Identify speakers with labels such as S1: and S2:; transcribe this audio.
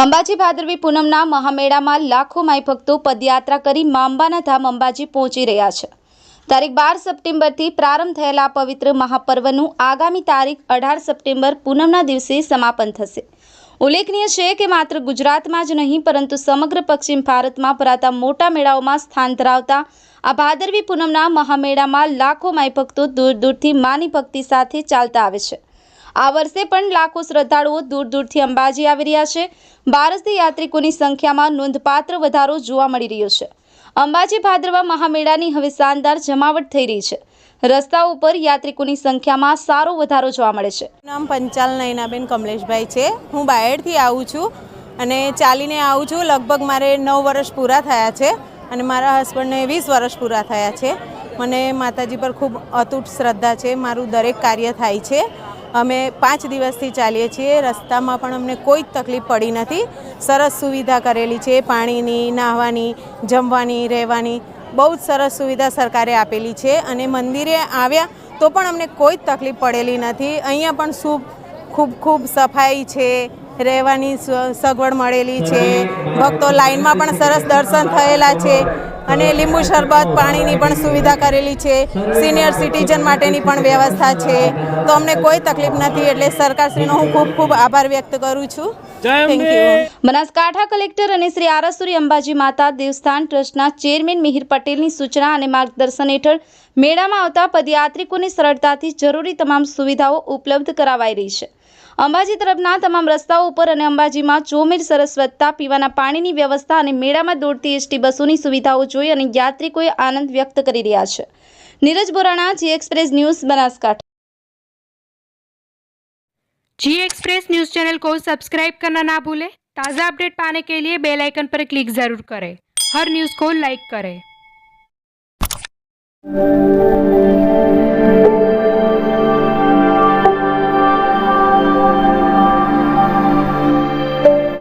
S1: અંબાજી ભાદરવી પૂનમના મહામેળામાં લાખો માઈ ભક્તો પદયાત્રા કરી માંબાના ધામ અંબાજી પહોંચી રહ્યા છે. તારીખ બાર સપ્ટેમ્બરથી પ્રારંભ થયેલા પવિત્ર મહાપર્વનું આગામી તારીખ અઢાર સપ્ટેમ્બર પૂનમના દિવસે સમાપન થશે. ઉલ્લેખનીય છે કે માત્ર ગુજરાતમાં જ નહીં, પરંતુ સમગ્ર પશ્ચિમ ભારતમાં ભરાતા મોટા મેળાઓમાં સ્થાન ધરાવતા આ ભાદરવી પૂનમના મહામેળામાં લાખો માઈ ભક્તો દૂર દૂરથી માની ભક્તિ સાથે ચાલતા આવે છે. આ વર્ષે પણ લાખો શ્રદ્ધાળુઓ દૂર દૂરથી અંબાજી આવી રહ્યા છે. બારસથી યાત્રિકોની સંખ્યામાં નોંધપાત્ર વધારો જોવા મળી રહ્યો છે. અંબાજી ભાદરવા મહામેળાની હવે શાનદાર જમાવટ થઈ રહી છે. રસ્તાઓ ઉપર યાત્રિકોની સંખ્યામાં સારો વધારો જોવા મળે છે.
S2: નામ પંચાલ નયનાબેન કમલેશભાઈ છે. હું બાયડથી આવું છું અને ચાલીને આવું છું. લગભગ મારે નવ વર્ષ પૂરા થયા છે અને મારા હસબન્ડને વીસ વર્ષ પૂરા થયા છે. મને માતાજી પર ખૂબ અતૂટ શ્રદ્ધા છે. મારું દરેક કાર્ય થાય છે. અમે પાંચ દિવસથી ચાલીએ છીએ. રસ્તામાં પણ અમને કોઈ જ તકલીફ પડી નથી. સરસ સુવિધા કરેલી છે. પાણીની, નાહવાની, જમવાની, રહેવાની બહુ જ સરસ સુવિધા સરકારે આપેલી છે અને મંદિરે આવ્યા તો પણ અમને કોઈ જ તકલીફ પડેલી નથી. અહીંયા પણ શું ખૂબ ખૂબ સફાઈ છે. રહેવાની સગવડ મળેલી છે. ભક્તો લાઈનમાં પણ સરસ દર્શન થયેલા છે. અને લીંબુ શરબત પાણીની પણ સુવિધા કરેલી છે. સિનિયર સિટીઝન માટેની પણ વ્યવસ્થા છે. તો અમને કોઈ તકલીફ નથી એટલે સરકારશ્રીનો હું ખૂબ ખૂબ આભાર વ્યક્ત કરું છું. થેન્ક યુ
S1: બનાસકાંઠા કલેક્ટર અને શ્રી આરસુરી અંબાજી માતા દેવસ્થાન ટ્રસ્ટના ચેરમેન મિહિર પટેલની સૂચના અને માર્ગદર્શન હેઠળ મેળામાં આવતા પદયાત્રિકોને સરળતાથી જરૂરી તમામ સુવિધાઓ ઉપલબ્ધ કરાવાઈ રહી છે. અંબાજી તરફના તમામ રસ્તાઓ ઉપર અને અંબાજીમાં ચોમેર સરસ્વતતા પીવાના પાણીની વ્યવસ્થા અને મેળામાં દોડતી એસટી બસોની સુવિધાઓ જોઈ અને યાત્રિકોએ આનંદ વ્યક્ત કરી રહ્યા છે Neeraj Borana ji express news Banaskantha
S3: G express news channel को सब्सक्राइब करना ना भूलें ताज़ा अपडेट पाने के लिए बेल आइकन पर क्लिक ज़रूर करें हर न्यूज़ को लाइक करें